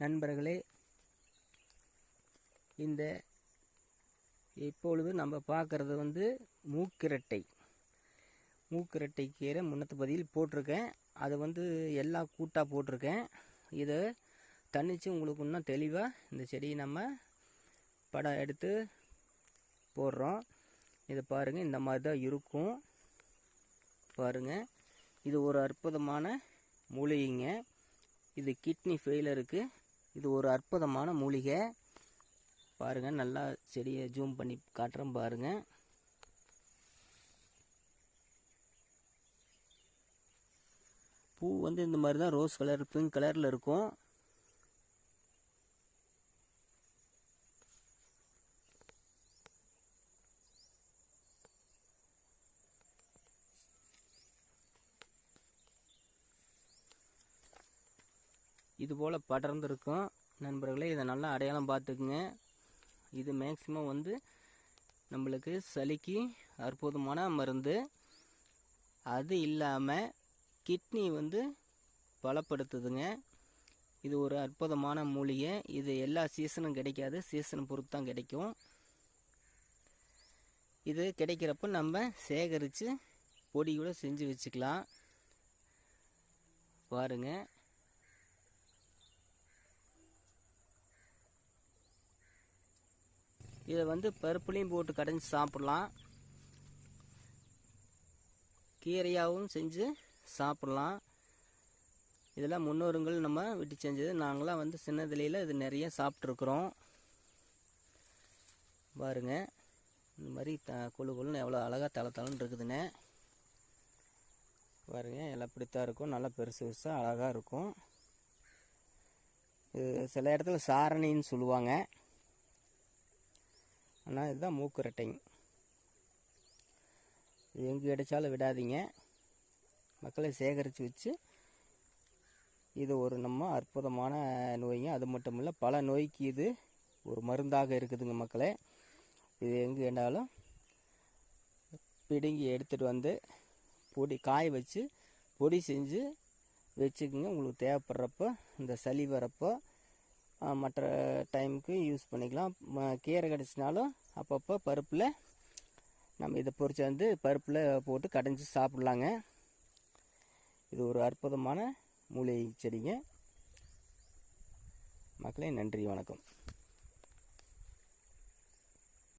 நண்பர்களே இந்த இப்பொழுது நம்ம பார்க்குறது வந்து மூக்கிரட்டை. மூக்கிரட்டை கீரை முன்னத்து பதியில் போட்டிருக்கேன். அதை வந்து எல்லா கூட்டாக போட்டிருக்கேன். இதை தனித்து உங்களுக்கு இன்னும் தெளிவாக இந்த செடியை நம்ம படம் எடுத்து போடுறோம். இதை பாருங்கள் இந்த மாதிரி தான் இருக்கும். பாருங்கள் இது ஒரு அற்புதமான மூலிகைங்க. இது கிட்னி ஃபெயிலருக்கு இது ஒரு அற்புதமான மூலிகை. பாருங்கள் நல்லா செடியை ஜூம் பண்ணி காட்டுறேன் பாருங்கள் பூ வந்து இந்த மாதிரி தான் ரோஸ் கலர் பிங்க் கலரில் இருக்கும். இது போல் படர்ந்துருக்கும். நண்பர்களே இதை நல்லா அடையாளம் பார்த்துக்குங்க. இது மேக்சிமம் வந்து நம்மளுக்கு சளிக்கு அற்புதமான மருந்து. அது இல்லாமல் கிட்னி வந்து பலப்படுத்துதுங்க. இது ஒரு அற்புதமான மூலிகை. இது எல்லா சீசனும் கிடைக்காது. சீசன் பொறுத்து தான் கிடைக்கும். இது கிடைக்கிறப்ப நம்ம சேகரித்து பொடி கூட செஞ்சு வச்சுக்கலாம். பாருங்கள் இதை வந்து பருப்புலையும் போட்டு கடைஞ்சி சாப்பிட்லாம். கீரையாகவும் செஞ்சு சாப்பிட்லாம். இதெல்லாம் முன்னோருங்கள் நம்ம விட்டு செஞ்சது. நாங்களாம் வந்து சின்னதுலையில் இது நிறைய சாப்பிட்ருக்குறோம் பாருங்க இந்த மாதிரி த குழு குழுன்னு எவ்வளோ அழகாக தலை தலைன்னு இருக்குதுன்னு. பாருங்க எல்லாம் பிடித்தா இருக்கும். நல்லா பெருசு பெருசாக அழகாக இருக்கும். இது சில இடத்துல சாரணின்னு சொல்லுவாங்க. ஆனால் இதுதான் மூக்குரட்டைங்க இது எங்கே கிடைச்சாலும் விடாதீங்க. மக்களை சேகரித்து வச்சு இது ஒரு நம்ம அற்புதமான நோய்ங்க. அது மட்டும் இல்லை பல நோய்க்கு இது ஒரு மருந்தாக இருக்குதுங்க மக்களே. இது எங்கே வேண்டாலும் பிடுங்கி எடுத்துகிட்டு வந்து பொடி காய வச்சு பொடி செஞ்சு வச்சுக்கோங்க. உங்களுக்கு தேவைப்படுறப்போ இந்த சளி வரப்போ மற்ற டைமுக்கு யூஸ் பண்ணிக்கலாம். ம- கீரை கிடச்சினாலும் அப்பப்போ பருப்பில் நம்ம இதை பொறிச்சு வந்து பருப்பில் போட்டு கடைஞ்சி சாப்பிட்லாங்க. இது ஒரு அற்புதமான மூலிகை செடிங்க. மக்களே நன்றி வணக்கம்.